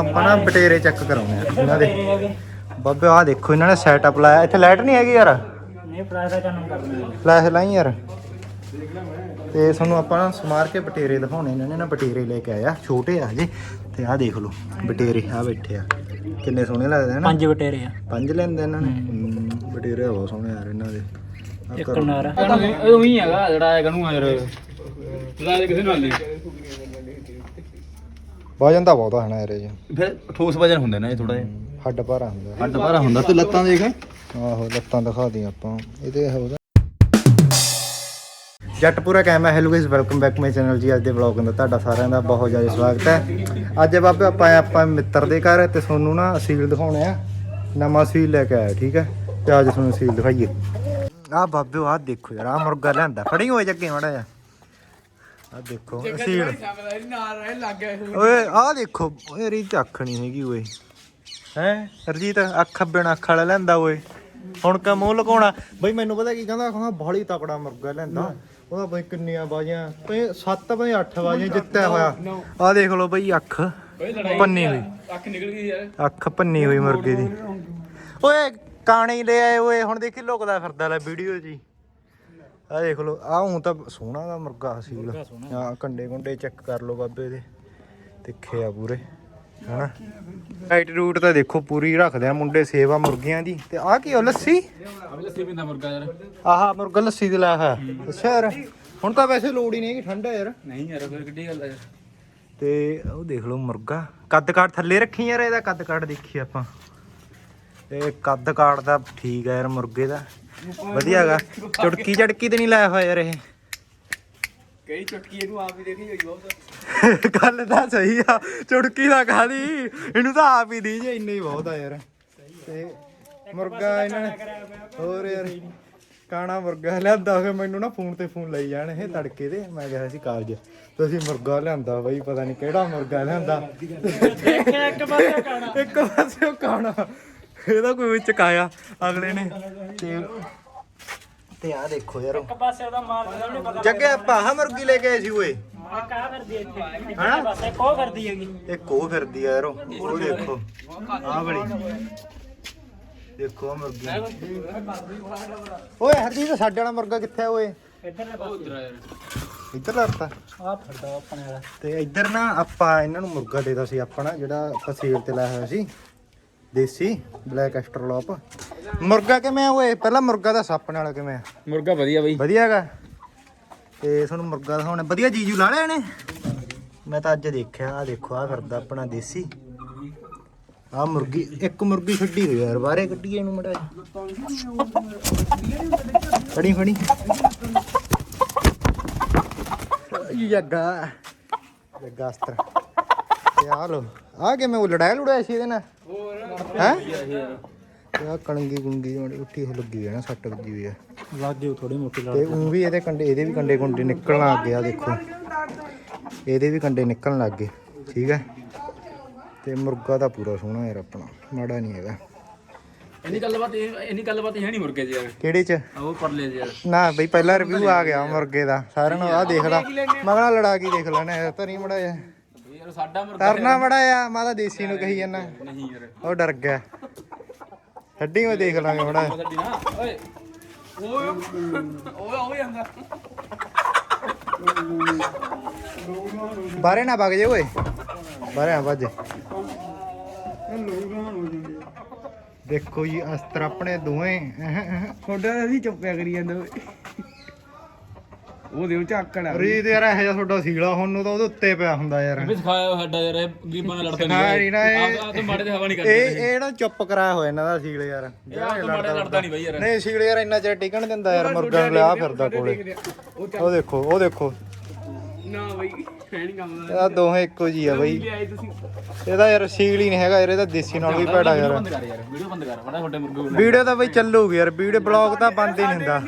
ਆਪਾਂ ਨਾ ਬਟੇਰੇ ਚੈੱਕ ਕਰਾਉਣੇ ਆ ਇਹਨਾਂ ਦੇ। ਬਾਬੇ ਆਹ ਦੇਖੋ ਇਹਨਾਂ ਨੇ ਸੈਟਅਪ ਲਾਇਆ। ਇੱਥੇ ਲਾਈਟ ਨਹੀਂ ਹੈਗੀ ਯਾਰ? ਨਹੀਂ ਪ੍ਰਾਈਸ ਦਾ ਕੰਮ ਕਰਨਾ ਫਲੈਸ਼ ਲਾਈ ਯਾਰ। ਤੇ ਤੁਹਾਨੂੰ ਆਪਾਂ ਨਾ ਸਮਾਰ ਕੇ ਬਟੇਰੇ ਦਿਖਾਉਣੇ ਇਹਨਾਂ ਨੇ ਨਾ ਬਟੇਰੇ ਲੈ ਕੇ ਆਇਆ ਛੋਟੇ ਆ ਹਜੇ। ਤੇ ਆਹ ਦੇਖ ਲਓ ਬਟੇਰੇ ਆ ਬੈਠੇ ਆ। ਕਿੰਨੇ ਸੋਹਣੇ ਲੱਗਦੇ ਹਨ ਪੰਜ ਬਟੇਰੇ ਆ। ਪੰਜ ਲੈਂਦੇ ਇਹਨਾਂ ਨੇ? ਹਮ, ਬਟੇਰੇ ਬਹੁਤ ਸੋਹਣੇ ਯਾਰ ਇਹਨਾਂ ਦੇ। ਆਹ ਇੱਕ ਕਰੋ। ਨਾਰ ਇਹ ਉਹੀ ਹੈਗਾ ਜਿਹੜਾ ਇਹ ਕਨੂੰ ਯਾਰ। ਰਾਜ ਕਿਸੇ ਨਾਲ ਨਹੀਂ। ਵਜਨ ਤਾਂ ਬਹੁਤਾ ਹਨਾ ਯਾਰ ਇਹ। ਫਿਰ ਠੋਸ ਵਜਨ ਹੁੰਦਾ ਨਾ ਇਹ ਥੋੜਾ ਜਿਹਾ। ਹੱਡ ਭਾਰਾ ਹੁੰਦਾ ਹੱਡ ਭਾਰਾ ਹੁੰਦਾ। ਤੇ ਲੱਤਾਂ ਦੇਖ। ਆਹੋ ਲੱਤਾਂ ਦਿਖਾ ਦੀਆਂ ਆਪਾਂ। ਇਹਦੇ ਹੋਦਾ ਜੱਟਪੂਰਾ ਕੈਮ ਹੈ। Hello guys welcome back my channel ਜੀ ਅੱਜ ਦੇ ਵਲੌਗ ਦਾ ਤੁਹਾਡਾ ਸਾਰਿਆਂ ਦਾ ਬਹੁਤ ਜ਼ਿਆਦਾ ਸਵਾਗਤ ਹੈ। ਅੱਜ ਬਾਬੇ ਆਪਾਂ ਆਏ ਆਪਾਂ ਮਿੱਤਰ ਦੇ ਘਰ ਤੇ ਤੁਹਾਨੂੰ ਨਾ ਸੀਲ ਦਿਖਾਉਣੇ ਆ। ਨਵਾਂ ਸੀਲ ਲੈ ਕੇ ਆਇਆ ਠੀਕ ਹੈ? ਤੇ ਅੱਜ ਤੁਹਾਨੂੰ ਸੀਲ ਦਿਖਾਈਏ। ਆਹ ਬਾਬੇ ਆਹ ਦੇਖੋ ਯਾਰ ਮੁਰਗਾ ਲਿਆਂਦਾ। ਫੜੀ ਹੋਏ ਜੱਗੇ ਮੜਾ ਜਾ ਆਹ ਦੇਖੋ ਸੀਲ ਓਏ ਆਹ ਦੇਖੋ ਓਏ ਰੀ ਅੱਖ ਨਹੀਂ ਹੈਗੀ ਓਏ। ਹੈ? ਹਰਜੀਤ ਅੱਖ ਬਿਨ ਅੱਖ ਵਾਲਾ ਲੈਂਦਾ ਓਏ। ਹੁਣ ਕਾ ਮੂੰਹ ਲਗਾਉਣਾ ਬਈ ਮੈਨੂੰ ਪਤਾ ਕੀ ਕਹਿੰਦਾ ਕਹਿੰਦਾ ਬਾਹਲੀ ਤਕੜਾ ਮੁਰਗਾ ਲੈਂਦਾ। ਉਹਦਾ ਬਈ ਕਿੰਨੀਆਂ ਬਾਜੀਆਂ? ਬਈ 7 ਬਈ 8 ਬਾਜੀਆਂ ਜਿੱਤਿਆ ਹੋਇਆ। ਆਹ ਦੇਖ ਲਓ ਬਈ ਅੱਖ। ਪੰਨੀ ਹੋਈ ਅੱਖ ਨਿਕਲ ਗਈ ਯਾਰ। ਅੱਖ ਪੰਨੀ ਹੋਈ ਮੁਰਗੇ ਦੀ। ਓਏ ਕਾਣੇ ਲੈ ਆਏ ਓਏ। ਹੁਣ ਦੇਖੀ ਲੁਕਦਾ ਫਿਰਦਾ ਲੈ ਵੀਡੀਓ ਜੀ। ਆ ਦੇਖ ਲਓ ਆ ਹੁਣ ਤਾਂ ਸੋਹਣਾ ਦਾ ਮੁਰਗਾ ਹਸੀਲ ਆ ਕੰਡੇ ਕੁੰਡੇ ਚੈੱਕ ਕਰ ਲਓ ਬਾਬੇ ਦੇ। ਤਿੱਖੇ ਆ ਪੂਰੇ ਹਨਾ? ਰਾਈਟ ਰੂਟ ਤਾਂ ਦੇਖੋ ਪੂਰੀ ਰੱਖਦੇ ਆ ਮੁੰਡੇ ਸੇਵਾ ਮੁਰਗੀਆਂ ਦੀ। ਤੇ ਆ ਕੀ ਉਹ ਲੱਸੀ? ਲੱਸੀ ਪੀਂਦਾ ਮੁਰਗਾ ਯਾਰ। ਆਹ ਮੁਰਗਾ ਲੱਸੀ ਦੇ ਲਾਇਆ ਹੋਇਆ। ਅੱਛਾ ਯਾਰ ਹੁਣ ਤਾਂ ਵੈਸੇ ਲੋੜ ਹੀ ਨਹੀਂ ਕਿ ਠੰਡਾ ਯਾਰ। ਨਹੀਂ ਯਾਰ ਫਿਰ ਕਿੱਡੀ ਗੱਲ ਯਾਰ। ਤੇ ਉਹ ਦੇਖ ਲਓ ਮੁਰਗਾ। ਕੱਦ ਕਾਠ ਥੱਲੇ ਰੱਖੀ ਯਾਰ ਇਹਦਾ ਕੱਦ ਕਾਠ ਦੇਖੀ ਆਪਾਂ। ਇਹ ਕੱਦ ਕਾਠ ਦਾ ਠੀਕ ਆ ਯਾਰ ਮੁਰਗੇ ਦਾ। ਵਧੀਆ ਹੈਗਾ ਚੁਟਕੀ ਚੜਕੀ ਤੇ ਨਹੀਂ ਲਾਇਆ ਹੋਇਆ ਯਾਰ ਇਹ। ਕਈ ਚੁਟਕੀ ਇਹਨੂੰ ਆਪ ਹੀ ਦੇਖੀ ਹੋਈ ਬਹੁਤ ਗੱਲ ਤਾਂ ਸਹੀ ਆ ਚੁਟਕੀ ਦਾ ਖਾਲੀ ਇਹਨੂੰ ਤਾਂ ਆਪ ਹੀ ਦੀ ਜੇ ਇੰਨੇ ਹੀ ਬਹੁਤ ਆ ਯਾਰ। ਤੇ ਮੁਰਗਾ ਇਹਨਾਂ ਨੇ ਹੋਰ ਯਾਰ ਕਾਣਾ ਮੁਰਗਾ ਲਿਆਂਦਾ ਫਿਰ ਮੈਨੂੰ ਨਾ ਫੋਨ ਤੇ ਫੋਨ ਲਈ ਜਾਣ ਇਹ ਤੜਕੇ ਦੇ। ਮੈਂ ਗਿਆ ਸੀ ਕਾਲਜ ਤੁਸੀਂ ਮੁਰਗਾ ਲਿਆਂਦਾ ਬਈ ਪਤਾ ਨਹੀਂ ਕਿਹੜਾ ਮੁਰਗਾ ਲਿਆਂਦਾ। ਇੱਕ ਪਾਸੇ ਕਾਣਾ ਇੱਕ ਪਾਸੇ ਉਹ ਕਾਣਾ ਇਹਦਾ ਕੋਈ ਵਿੱਚ ਕਾਇਆ ਅਗਲੇ ਨੇ। ਤੇ ਤੇ ਆ ਦੇਖੋ ਯਾਰ। ਇੱਕ ਪਾਸੇ ਉਹਦਾ ਮਾਲ ਦਾ ਨਹੀਂ ਪਤਾ ਜੱਗੇ ਆਪਾਂ ਆਹ ਮੁਰਗੀ ਲੈ ਕੇ ਆਏ ਸੀ ਓਏ। ਆ ਕਾ ਕਰਦੀ ਹੈ ਇੱਥੇ? ਹਨਾ? ਇੱਕ ਪਾਸੇ ਕੋ ਕਰਦੀ ਹੈਗੀ। ਇੱਕ ਉਹ ਫਿਰਦੀ ਆ ਯਾਰ। ਉਹ ਉਹ ਦੇਖੋ। ਆਹ ਬੜੀ ਦੇਖੋ ਆਹ ਮੁਰਗੀ। ਓਏ ਹਰਜੀਤ ਸਾਡੇ ਵਾਲਾ ਮੁਰਗਾ ਕਿੱਥੇ ਆ ਓਏ? ਇੱਧਰ ਦੇ ਪਾਸੇ। ਉਧਰ ਯਾਰ। ਇੱਧਰ ਲੜਤਾ ਆ ਫੜਦਾ ਆਪਣੇ ਵਾਲਾ। ਤੇ ਇੱਧਰ ਨਾ ਆਪਾਂ ਇਹਨਾਂ ਨੂੰ ਮੁਰਗਾ ਦੇਤਾ ਸੀ ਆਪਣਾ ਜਿਹੜਾ ਆਪਾਂ ਸੇਲ ਤੇ ਲਾਇਆ ਹੋਇਆ ਸੀ। ਦੇਸੀ ਬਲੈਕ ਐਸਟਰਲੋਪ ਮੁਰਗਾ ਕਿਵੇਂ ਆ ਓਏ? ਪਹਿਲਾਂ ਮੁਰਗਾ ਦਾ ਸੱਪ ਨਾਲ ਕਿਵੇਂ ਆ? ਮੁਰਗਾ ਵਧੀਆ ਬਈ। ਵਧੀਆ ਹੈਗਾ? ਤੇ ਤੁਹਾਨੂੰ ਮੁਰਗਾ ਦਿਖਾਉਣਾ। ਵਧੀਆ ਜੀਜੂ ਲਾ ਲਿਆ ਇਹਨੇ? ਮੈਂ ਤਾਂ ਅੱਜ ਦੇਖਿਆ ਆ ਦੇਖੋ ਆ ਫਿਰਦਾ ਆਪਣਾ ਦੇਸੀ। ਆ ਮੁਰਗੀ ਇੱਕ ਮੁਰਗੀ ਛੱਡੀ ਹੋਈ ਯਾਰ ਬਾਹਰੇ ਕੱਢੀਏ ਇਹਨੂੰ ਮੜਾ ਫੜੀ ਫੜੀ। ਜੱਗਾ। ਜੱਗਾ ਅਸਤਰ। ਤੇ ਆ ਲੋ ਆ ਕਿਵੇਂ ਉਹ ਲੜਾਇਆ ਲੁੜਾਇਆ ਸੀ ਇਹਦੇ ਨਾਲ? ਹੈ? ਆ ਕਣਗੀ ਗੁੰਗੀ ਜਿਹੜੀ ਉੱਠੀ ਹੋ ਲੱਗੀ ਹੈ ਨਾ ਸੱਟ ਵੱਜੀ ਹੋਈ ਹੈ ਲੱਗੇ ਥੋੜੀ ਮੋਟੀ ਤੇ ਉਹ ਵੀ ਇਹਦੇ ਕੰਡੇ ਇਹਦੇ ਵੀ ਕੰਡੇ ਕੁੰਡੇ ਨਿਕਲਣ ਲੱਗ ਗਿਆ ਦੇਖੋ। ਇਹਦੇ ਵੀ ਕੰਡੇ ਨਿਕਲਣ ਲੱਗ ਗਏ ਠੀਕ ਹੈ? ਤੇ ਮੁਰਗਾ ਤਾਂ ਪੂਰਾ ਸੋਹਣਾ ਯਾਰ ਆਪਣਾ ਮਾੜਾ ਨਹੀਂ ਹੈਗਾ। ਇੰਨੀ ਗੱਲਬਾਤ ਇਹ ਇੰਨੀ ਗੱਲਬਾਤ ਹੈ ਨਹੀਂ ਮੁਰਗੇ ਦੀ ਯਾਰ। ਕਿਹੜੇ ਚ? ਉਹ ਪਰਲੇ ਦੀ ਯਾਰ। ਨਾ ਬਈ ਪਹਿਲਾ ਰਿਵਿਊ ਆ ਗਿਆ ਮੁਰਗੇ ਦਾ ਸਾਰਿਆਂ ਨੂੰ ਆ ਦੇਖ ਲਾ ਮਗਣਾ ਲੜਾ ਕੇ ਦੇਖ ਲੈਣਾ ਇਹ ਤਾਂ ਨਹੀਂ ਮੜਾ ਯਾਰ ਸਾਡਾ ਮੁਰਗਾ ਤਰਨਾ ਮੜਾ ਆ ਮੈਂ ਤਾਂ ਦੇਸੀ ਨੂੰ ਕਹੀ ਜਾਂਦਾ। ਨਹੀਂ ਯਾਰ। ਉਹ ਡਰ ਗਿਆ। ਛੱਡੀ ਮੈਂ ਦੇਖ ਲਾਂਗੇ ਸਾਡੀ ਨਾ। ਓਏ। ਓਏ। ਓਏ ਓਏ ਜਾਂਦਾ। ਬਾਰੇ ਨਾ ਵਗ ਜੇ ਓਏ। ਬਾਰੇ ਨਾ ਵੱਜ ਦੇਖੋ ਜੀ ਅਸਤਰ ਆਪਣੇ ਦੋਵੇਂ। ਤੁਹਾਡਾ ਅਸੀਂ ਚੁੱਪਿਆ ਕਰੀ ਜਾਂਦੇ ਓਏ। ਉਹ ਦਿਓ ਝਾਕਣ ਆ। ਰੀਤ ਯਾਰ ਇਹੋ ਜਿਹਾ ਤੁਹਾਡਾ ਸੀਲਾ ਹੁਣ ਨੂੰ ਤਾਂ ਉਹਦੇ ਉੱਤੇ ਪਿਆ ਹੁੰਦਾ ਯਾਰ। ਵੀ ਸਿਖਾਇਆ ਸਾਡਾ ਯਾਰ ਇਹ ਗਰੀਬਾਂ ਨਾਲ ਲੜਦਾ ਸਿਖਾਇਆ ਨਹੀਂ ਨੀ ਨਾ ਇਹ। ਆਪ ਤਾਂ ਮਾੜੇ ਤੇ ਹਵਾ ਨਹੀਂ ਇਹ ਕਰਦੇ ਇਹ ਨਾ ਚੁੱਪ ਕਰਾਇਆ ਹੋਇਆ ਇਹਨਾਂ ਦਾ ਸੀਲ ਯਾਰ। ਇਹ ਆਪ ਤਾਂ ਮਾੜੇ ਲੜਦਾ ਨਹੀਂ ਬਈ ਯਾਰ। ਨਹੀਂ ਸੀਲ ਯਾਰ ਇੰਨਾ ਚਿਰ ਟਿਕਣ ਦਿੰਦਾ ਯਾਰ ਮੁਰਗਾ ਨੂੰ ਲਿਆ ਫਿਰਦਾ ਕੋਲੇ। ਉਹ ਦੇਖੋ ਉਹ ਦੇਖੋ। ਨਾ ਬਈ ਹੈ ਨਹੀਂ ਕੰਮ ਇਹਦਾ। ਦੋਹੇ ਇੱਕੋ ਜੀ ਆ ਬਈ। ਲਿਆਏ ਤੁਸੀਂ। ਇਹਦਾ ਯਾਰ ਸੀਲ ਹੀ ਨਹੀਂ ਹੈਗਾ ਯਾਰ ਇਹਦਾ ਦੇਸੀ ਨਾਲ ਵੀ ਭੈੜਾ ਯਾਰ। ਬੰਦ ਕਰ ਯਾਰ ਵੀਡੀਓ ਬੰਦ ਕਰ ਬੜਾ ਵੱਡੇ ਮੁਰਗੇ ਕੋਲ ਵੀਡੀਓ ਤਾਂ ਬਈ ਚੱਲੂਗੀ ਯਾਰ ਵੀਡੀਓ ਬਲੌਗ ਤਾਂ ਬੰਦ ਹੀ ਨਹੀਂ ਹੁੰਦਾ।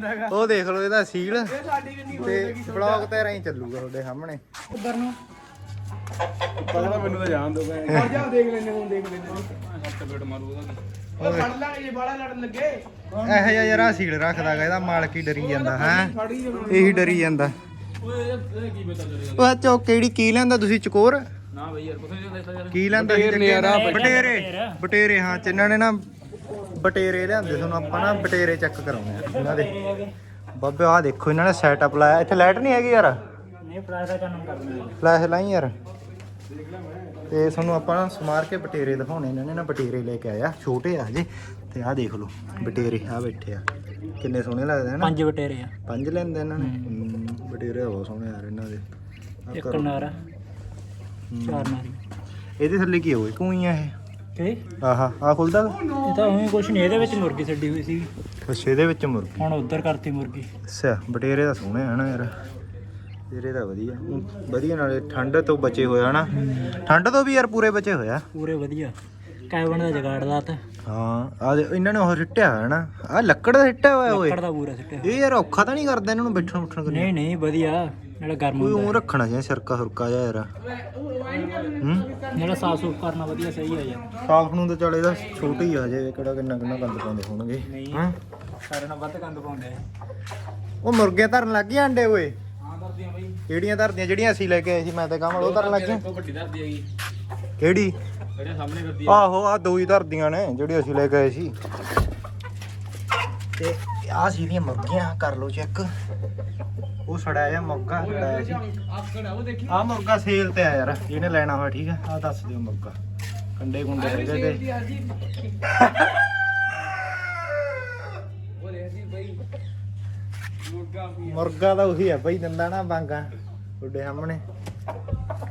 ਜਾਂਦਾ ਹੈਗਾ ਉਹ ਦੇਖ ਲਓ ਇਹਦਾ ਸੀਲ। ਸਾਡੀ ਵੀ ਨਹੀਂ ਤੇ ਬਲੌਗ ਤੇ ਰਹੀ ਚੱਲੂਗਾ ਤੁਹਾਡੇ ਸਾਹਮਣੇ। ਉਧਰ ਨੂੰ। ਪਤਾ ਮੈਨੂੰ ਤਾਂ ਜਾਣ ਦੋ ਮੈਂ ਖੜ ਜਾ ਦੇਖ ਲੈਨੇ ਹੁਣ ਦੇਖ ਲੈਨੇ ਹੱਥ ਪੇਟ ਮਾਰੂ ਉਹਦਾ ਉਹ ਫੜ ਲਾਂਗੇ ਜੇ ਬਾੜਾ ਲੜਨ ਲੱਗੇ। ਇਹੋ ਜਿਹਾ ਯਾਰ ਸੀਲ ਰੱਖਦਾਗਾ ਇਹਦਾ ਮਾਲਕ ਹੀ ਡਰੀ ਜਾਂਦਾ ਹੈ? ਫੜੀ ਜਾਣਾ ਇਹੀ ਡਰੀ ਜਾਂਦਾ। ਓਏ ਇਹ ਇਹ ਕੀ ਬਤਾ ਕਰੇ ਉਹ ਚੋ ਕਿਹੜੀ ਕੀ ਲੈਂਦਾ ਤੁਸੀਂ ਚਕੋਰ? ਨਾ ਬਈ ਯਾਰ ਕੁਛ ਨਹੀਂ ਦੱਸਦਾ ਯਾਰ। ਕੀ ਲੈਂਦਾ ਸੀ ਬਟੇਰ? ਬਟੇਰੇ ਬਟੇਰੇ ਹਾਂ ਚ ਇਹਨਾਂ ਨੇ ਨਾ ਬਟੇਰੇ ਲਿਆਂਦੇ ਤੁਹਾਨੂੰ ਆਪਾਂ ਨਾ ਬਟੇਰੇ ਚੈੱਕ ਕਰਾਉਣੇ ਆ ਇਹਨਾਂ ਦੇ। ਬਾਬੇ ਆਹ ਦੇਖੋ ਇਹਨਾਂ ਨੇ ਸੈਟਅਪ ਲਾਇਆ। ਇੱਥੇ ਲਾਈਟ ਨਹੀਂ ਹੈਗੀ ਯਾਰ? ਨਹੀਂ ਫਲਾਸ਼ ਦਾ ਕੰਮ ਕਰਨਾ ਫਲੈਸ਼ ਲਾਈ ਯਾਰ। ਤੇ ਤੁਹਾਨੂੰ ਆਪਾਂ ਨਾ ਸਮਾਰ ਕੇ ਬਟੇਰੇ ਦਿਖਾਉਣੇ ਇਹਨਾਂ ਨੇ ਨਾ ਬਟੇਰੇ ਲੈ ਕੇ ਆਇਆ। ਛੋਟੇ ਆ ਹਜੇ। ਤੇ ਆਹ ਦੇਖ ਲਓ ਬਟੇਰੇ। ਆ ਬੈਠੇ ਆ। ਕਿੰਨੇ ਸੋਹਣੇ ਲੱਗਦੇ ਹਨ ਪੰਜ ਬਟੇਰੇ ਆ। ਪੰਜ ਲੈਂਦੇ ਇਹਨਾਂ ਨੇ। ਹਮ, ਬਟੇਰੇ ਬਹੁਤ ਸੋਹਣੇ ਯਾਰ ਇਹਨਾਂ ਦੇ। ਆਹ ਇੱਕ ਕਰੋ। ਨਾਰਾ ਚਾਰ ਨਾਰੀ ਇਹਦੇ ਥੱਲੇ ਕੀ ਹੋਏ ਕੂਈ ਆ ਇਹ। ਤੇ ਆਹਾ ਆ ਖੁੱਲਦਾ ਇਹ ਤਾਂ ਉਹੀ ਕੁਛ ਨਹੀਂ ਇਹਦੇ ਵਿੱਚ ਮੁਰਗੀ ਛੱਡੀ ਹੋਈ ਸੀ। ਅੱਛਾ ਇਹਦੇ ਵਿੱਚ ਮੁਰਗੀ? ਹੁਣ ਉਧਰ ਕਰਤੀ ਮੁਰਗੀ। ਅੱਛਾ ਬਟੇਰੇ ਦਾ ਸੋਹਣੇ ਆ ਨਾ ਯਾਰ। ਬਟੇਰੇ ਦਾ ਵਧੀਆ। ਵਧੀਆ ਨਾਲੇ ਠੰਡ ਤੋਂ ਬਚੇ ਹੋਇਆ ਨਾ ਠੰਡ ਤੋਂ ਵੀ ਯਾਰ ਪੂਰੇ ਬਚੇ ਹੋਇਆ ਪੂਰੇ ਵਧੀਆ। ਕੈਬਨ ਦਾ ਜਗਾੜ ਲਾਤਾ ਹਾਂ ਆ ਇਹਨਾਂ ਨੇ ਉਹ ਸਿੱਟਿਆ ਹੋਇਆ ਨਾ। ਆ ਲੱਕੜ ਦਾ ਸਿੱਟਿਆ ਹੋਇਆ ਓਏ ਲੱਕੜ ਦਾ ਪੂਰਾ ਸਿੱਟਿਆ ਇਹ ਯਾਰ ਔਖਾ ਤਾਂ ਨਹੀਂ ਕਰਦਾ ਇਹਨਾਂ ਨੂੰ ਬੈਠਣ ਉੱਠਣ ਨਹੀਂ ਨਹੀਂ ਵਧੀਆ। ਨਾਲੇ ਗਰਮ ਕੋਈ ਹੁੰਦਾ ਉਹ ਰੱਖਣਾ ਚਾਹੀਦਾ ਸਰਕਾ ਸੁਰਕਾ ਜਿਹਾ ਯਾਰ। ਹੂੰ? ਜਿਹੜਾ ਸਾਫ਼ ਸੁਫ ਕਰਨਾ ਵਧੀਆ ਸਹੀ ਆ ਯਾਰ। ਸਾਫ਼ ਨੂੰ ਤਾਂ ਚੱਲ ਇਹਦਾ ਛੋਟਾ ਹੀ ਆ ਜੇ ਕਿਹੜਾ ਕਿੰਨਾ ਕਿੰਨਾ ਗੰਦ ਪਾਉਂਦੇ ਹੋਣਗੇ। ਨਹੀਂ ਹਾਂ? ਸਾਰੇ ਨਾਲ ਵੱਧ ਗੰਦ ਪਾਉਂਦੇ ਆ। ਉਹ ਮੁਰਗੇ ਧਰਨ ਲੱਗ ਗਏ ਅੰਡੇ ਓਏ। ਹਾਂ ਦਰਦੀਆਂ ਬਈ। ਕਿਹੜੀਆਂ ਧਰਦੀਆਂ? ਜਿਹੜੀਆਂ ਅਸੀਂ ਲੈ ਕੇ ਆਏ ਸੀ ਮੈਂ ਤੇ ਕਮਲ ਉਹ ਧਰਨ ਲੱਗ ਗਏ ਉਹ ਵੱਡੀ ਦਰਦੀ ਹੈਗੀ। ਕਿਹੜੀ? ਜਿਹੜੇ ਸਾਹਮਣੇ ਕਰਦੀ ਆਹੋ ਆ ਦੋ ਹੀ ਧਰਦੀਆਂ ਨੇ ਜਿਹੜੀ ਅਸੀਂ ਲੈ ਕੇ ਆਏ ਸੀ। ਤੇ ਆ ਸੀ ਦੀਆਂ ਮੁਰਗੀਆਂ ਕਰ ਲਓ ਚੈੱਕ ਉਹ ਸੜਿਆ ਜਿਹਾ ਮੁਰਗਾ ਛੜਾਇਆ ਸੀ। ਆਕੜ ਆ ਉਹ ਦੇਖੀ ਆ ਮੁਰਗਾ ਸੇਲ ਤੇ ਆ ਯਾਰ ਇਹਨੇ ਲੈਣਾ ਹੋਇਆ ਠੀਕ ਹੈ ਆ ਦੱਸ ਦਿਓ ਮੁਰਗਾ ਕੰਡੇ ਕੁੰਡੇ ਹੈਗੇ ਤੇ। ਆ ਮੁਰਗਾ ਤਾਂ ਉਹੀ ਹੈ ਬਈ ਦੰਦਾ ਨਾ ਬਾਂਗਾ ਤੁਹਾਡੇ ਸਾਹਮਣੇ।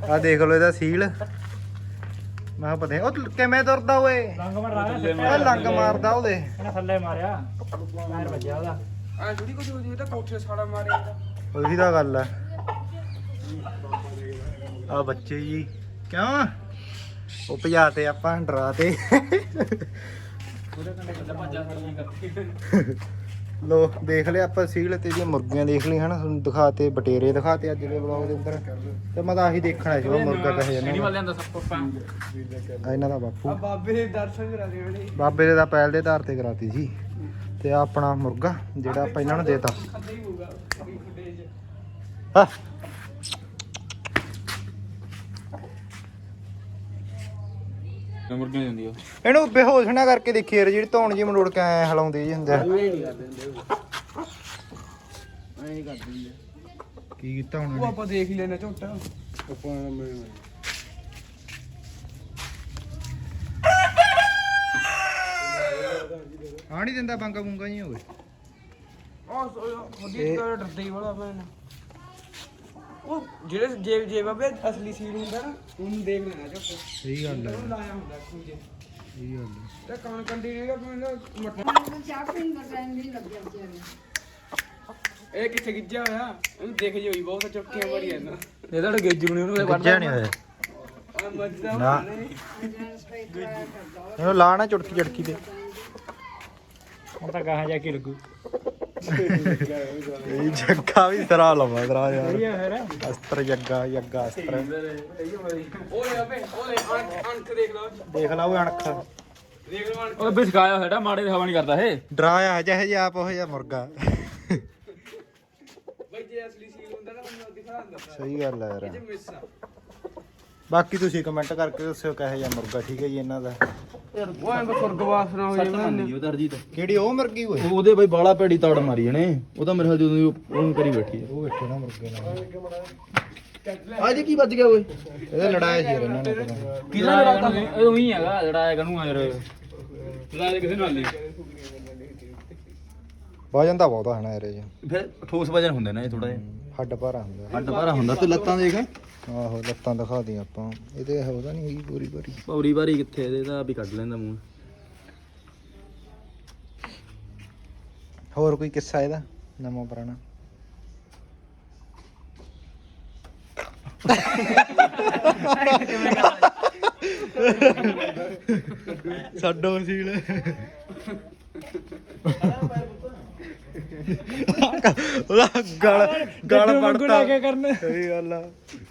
ਆ ਦੇਖ ਲਓ ਇਹਦਾ ਸੀਲ ਮੈਂ ਕਿਹਾ ਪਤਾ ਨੀ, ਉਹ ਕਿਵੇਂ ਤੁਰਦਾ ਓਏ? ਰੰਗ ਮਾਰ ਰਹਾ ਇਹ ਲੰਗ ਮਾਰਦਾ ਉਹਦੇ। ਇਹਨੇ ਥੱਲੇ ਮਾਰਿਆ। ਪੈਰ ਵੱਜਿਆ ਉਹਦਾ। ਆ ਜੁੜੀ ਕੁਝ ਹੋ ਜੀ ਤਾਂ ਕੋਠੇ ਸਾੜਾ ਮਾਰਿਆ। ਉਹੀ ਤਾਂ ਗੱਲ ਹੈ ਆ ਬੱਚੇ ਜੀ ਕਿਉਂ? ਉਹ ਭਜਾਤੇ ਆਪਾਂ ਡਰਾਤੇ ਲੋ ਦੇਖ ਲਿਆ ਆਪਾਂ ਸੀਲ ਤੇ ਦੀਆਂ ਮੁਰਗੀਆਂ ਦੇਖ ਲਈ ਹਨਾ ਤੁਹਾਨੂੰ ਦਿਖਾਤੇ ਬਟੇਰੇ ਦਿਖਾਤੇ ਅੱਜ ਦੇ ਵਲੌਗ ਦੇ ਅੰਦਰ। ਤੇ ਮੈਂ ਤਾਂ ਆਹੀ ਦੇਖਣਾ ਸੀ ਉਹ ਮੁਰਗਾ ਕਹੇ ਜਾਂਦਾ। ਵੱਲ ਲਿਆਂਦਾ ਸਭ ਕੁਝ ਪਾ ਆ ਇਹਨਾਂ ਦਾ ਬਾਪੂ। ਆ ਬਾਬੇ ਦੇ ਦਰਸ਼ਨ ਕਰਾ ਦੇ ਬੜੇ ਬਾਬੇ ਦੇ ਤਾਂ ਪੈਲ ਦੇ ਆਧਾਰ ਤੇ ਕਰਾਤੀ ਸੀ। ਤੇ ਆਹ ਆਪਣਾ ਮੁਰਗਾ ਜਿਹੜਾ ਆਪਾਂ ਇਹਨਾਂ ਨੂੰ ਦੇਤਾ। ਹੀ ਆ? ਉਹ ਇਹਨੂੰ ਬੇਹੋਸ਼ ਨਾ ਕਰਕੇ ਦੇਖੀ ਯਾਰ ਜਿਹੜੀ ਧੌਣ ਜੀ ਮਰੋੜ ਕੇ ਐ ਹਲਾਉਂਦੀ ਜੀ ਹੁੰਦੇ ਆ। ਨਹੀਂ ਕਰਦੇ ਹੁੰਦੇ ਐਂ ਕਰਦੇ ਹੁੰਦੇ ਕੀ ਕੀਤਾ ਹੁਣ ਉਹ ਆਪਾਂ ਦੇਖ ਹੀ ਲੈਣਾ ਝੋਟਾ। ਆਪਾਂ ਮੈਂ ਆ ਨਹੀਂ ਦਿੰਦਾ ਬਾਂਗਾ ਬੂੰਗਾ ਜੀ ਹੋਵੇ। ਆ ਖੋਦੀ ਤਾਂ ਡਰਦੇ ਹੀ ਵਾਲਾ ਮੈਂ। ਉਹ ਜਿਹੜੇ ਜੇ ਜੇ ਬਾਬੇ ਅਸਲੀ ਸੀਲ ਹੁੰਦਾ ਨਾ ਉਹਨੂੰ ਦੇਖ ਲੈਣਾ ਝੋਟਾ ਸਹੀ ਗੱਲ ਹੈ। ਉਹ ਲਾਇਆ ਹੁੰਦਾ ਖੂਜੇ ਸਹੀ ਗੱਲ ਹੈ। ਤੇ ਕਣ ਕੰਡੀ ਨੇਗਾ ਮੈਂ ਮਟਨ ਇਹ ਕਿੱਥੇ ਗਿੱਜਿਆ ਹੋਇਆ? ਉਹਨੂੰ ਦੇਖ ਜੀ ਹੋਈ ਬਹੁਤ ਚੁੱਕੀਆਂ ਮਾਰੀ ਜਾਂਦਾ ਇਹ ਤਾਂ ਗੇਜੂ ਨੇ ਉਹਨੂੰ ਗੱਜਿਆ ਨਹੀਂ ਹੋਇਆ। ਆ ਨਾ। ਇਹਨੂੰ ਲਾ ਨਾ ਚੁਟਕੀ ਚਟਕੀ ਤੇ। ਹੁਣ ਤਾਂ ਗਾਹਾਂ ਜਾ ਕੇ ਲੱਗੂ। ਇਹ ਜੱਗਾ ਵੀ ਸਰਾ ਲਵਾ ਤਰਾ ਯਾਰ। ਅਸਤਰ ਜੱਗਾ ਜੱਗਾ ਅਸਤਰ। ਓਏ ਅਬੇ ਓਏ ਅਣਖ ਅਣਖ ਦੇਖ ਲਓ। ਦੇਖ ਲਾ ਉਹ ਅਣਖ। ਦੇਖ ਲਓ ਅਣਖ। ਉਹ ਬਿਸਕਾਇਆ ਹੋਇਆ ਮਾੜੇ ਦੀ ਹਵਾ ਨਹੀਂ ਕਰਦਾ ਇਹ। ਡਰਾਇਆ ਜਿਹੇ ਜਿਹਾ ਆਪ ਉਹ ਜਿਹਾ ਮੁਰਗਾ। ਬਈ ਜੇ ਅਸਲੀ ਸੀਲ ਹੁੰਦਾ ਨਾ ਮੈਨੂੰ ਦਿਖਾ ਦਿੰਦਾ ਸਹੀ ਗੱਲ ਹੈ ਯਾਰ। ਬਾਕੀ ਤੁਸੀਂ ਕਮੈਂਟ ਕਰਕੇ ਦੱਸਿਓ ਕਿਹੋ ਜਿਹਾ ਮੁਰਗਾ ਠੀਕ ਹੈ ਜੀ ਇਹਨਾਂ ਦਾ। ਉਹ ਐਂ ਸੁਰਗਵਾਸ ਨਾ ਹੋ ਜਾਵੇ ਉਹ ਦਰਜੀ ਤਾਂ ਕਿਹੜੀ ਉਹ ਮੁਰਗੀ ਓਏ? ਉਹਦੇ ਬਈ ਬਾਲਾ ਭੈੜੀ ਤੜ ਮਾਰੀ ਜਣੇ ਉਹ ਤਾਂ ਮੇਰੇ ਖਿਆਲ ਜਦੋਂ ਉਹਨੂੰ ਕਰੀ ਬੈਠੀ ਉਹ ਬੈਠੇ ਨਾ ਮੁਰਗੇ ਨਾਲ। ਆ ਅੱਜ ਕੀ ਵੱਜ ਗਿਆ ਓਏ? ਇਹਦੇ ਲੜਾਇਆ ਸੀ ਯਾਰ ਇਹਨਾਂ ਨੇ ਪਤਾ ਨੀ। ਕਿਹਦਾ ਲੜਾਤਾ ਇਹ ਉਹੀ ਹੈਗਾ ਜਿਹੜਾ ਹੈਗਾ ਨੂੰ ਯਾਰ? ਲੜਾਇਆ ਕਿਸੇ ਨਾਲ ਨਹੀਂ। ਵਜਨ ਤਾਂ ਬਹੁਤਾ ਹੈ ਨਾ ਯਾਰ ਇਹ 'ਚ। ਫਿਰ ਠੋਸ ਵਜਨ ਹੁੰਦੇ ਨੇ ਇਹ ਥੋੜਾ ਜਿਹਾ। ਹੱਡ ਭਾਰਾ ਹੁੰਦਾ। ਹੱਡ ਭਾਰਾ ਹੁੰਦਾ। ਤੇ ਲੱਤਾਂ ਦੇਖ। ਆਹੋ ਲੱਤਾਂ ਦਿਖਾ ਦੀਆਂ ਆਪਾਂ। ਇਹਦੇ ਉਹਦਾ ਨਹੀਂ ਹੈਗੀ ਪੂਰੀ ਪੂਰੀ ਪੌਰੀ ਭਾਰੀ ਕਿੱਥੇ ਇਹਦੇ ਤਾਂ ਵੀ ਕੱਢ ਲੈਂਦਾ ਮੂੰਹ। ਹੋਰ ਕੋਈ ਕਿੱਸਾ ਇਹਦਾ? ਨਵਾਂ ਪੁਰਾਣਾ। ਛੱਡੋ ਸੀਲ। ਉਹਦਾ ਗਲ ਗਲ ਪੜਤਾ। ਕਰਨ। ਸਹੀ ਗੱਲ ਆ।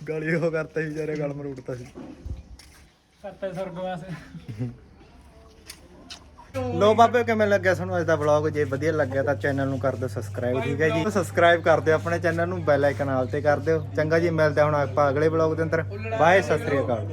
ਗਲੀ ਉਹ ਕਰਤਾ ਸੀ ਵਿਚਾਰੇ ਗਲ ਮਰੋੜਤਾ ਸੀ। ਕਰਤੇ ਸੁਰਗਵਾਸ ਲੋ ਬਾਬੇ ਕਿਵੇਂ ਲੱਗਿਆ ਤੁਹਾਨੂੰ ਅੱਜ ਦਾ ਵਲੌਗ ਜੇ ਵਧੀਆ ਲੱਗਿਆ ਤਾਂ ਚੈਨਲ ਨੂੰ ਕਰ ਦਿਓ ਸਬਸਕ੍ਰਾਈਬ ਠੀਕ ਹੈ ਜੀ? ਸਬਸਕ੍ਰਾਈਬ ਕਰ ਦਿਓ ਆਪਣੇ ਚੈਨਲ ਨੂੰ ਬੈਲ ਆਈਕਨ ਆਲ ਤੇ ਕਰ ਦਿਓ। ਚੰਗਾ ਜੀ ਮਿਲਦੇ ਹੁਣ ਆਪਾਂ ਅਗਲੇ ਵਲੌਗ ਦੇ ਅੰਦਰ। ਬਾਏ ਸਤਿ ਸ੍ਰੀ ਅਕਾਲ।